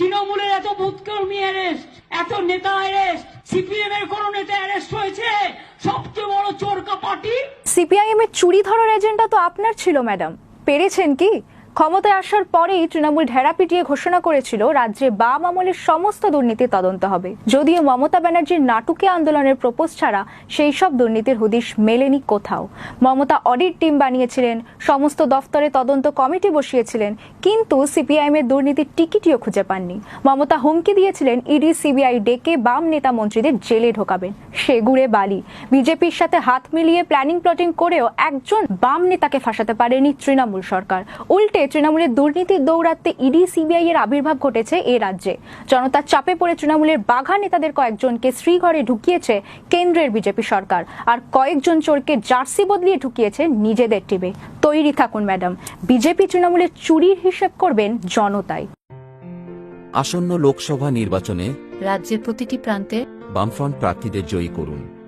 তৃণমূলের এত বুথকর্মী অ্যারেস্ট এত নেতা অ্যারেস্ট সিপিএম এর কোন নেতা অ্যারেস্ট হয়েছে? সবচেয়ে বড় চোরকা পার্টি সিপিআইএম এর চুরি ধরার এজেন্ডা তো আপনার ছিল ম্যাডাম পেরেছেন কি? ক্ষমতায় আসার পরেই তৃণমূল ঢেরা পিটিয়ে ঘোষণা করেছিল, রাজ্যে বাম আমলের সমস্ত দুর্নীতি তদন্ত হবে। যদিও মমতা ব্যানার্জির নাটুকে আন্দোলনের প্রপোজ ছাড়া সেই সব দুর্নীতির হুদিশ মেলেনি কোথাও। মমতা অডিট টিম বানিয়েছিলেন, সমস্ত দফতরে তদন্ত কমিটি বসিয়েছিলেন, কিন্তু সিপিআইএম এর দুর্নীতির টিকিটিও খুঁজে পাননি। মমতা হুমকি দিয়েছিলেন, ইডি, সিবিআই ডেকে বাম নেতা মন্ত্রীদের জেলে ঢোকাবেন। সেগুড়ে বালি। বিজেপির সাথে হাত মিলিয়ে প্ল্যানিং প্লটিং করেও একজন বাম নেতাকে ফাঁসাতে পারেনি তৃণমূল সরকার। উল্টে তৃণমূলের দুর্নীতির দৌরাত্মে ইডি সিবিআই এর আবির্ভাব ঘটেছে এ রাজ্যে। জনতার চাপে পড়ে তৃণমূলের বাঘা নেতাদের কয়েকজনকে শ্রীঘরে ঢুকিয়েছে কেন্দ্রের বিজেপি সরকার। আর কয়েকজন চোরকে জার্সি বদলিয়ে ঢুকিয়েছে নিজেদের টিমে। তৈরি থাকুন ম্যাডাম। বিজেপি তৃণমূলের চুরির হিসেব করবেন জনতাই। আসন্ন লোকসভা নির্বাচনে রাজ্যের প্রতিটি প্রান্তে বামফ্রন্ট প্রার্থীদের জয়ী করুন।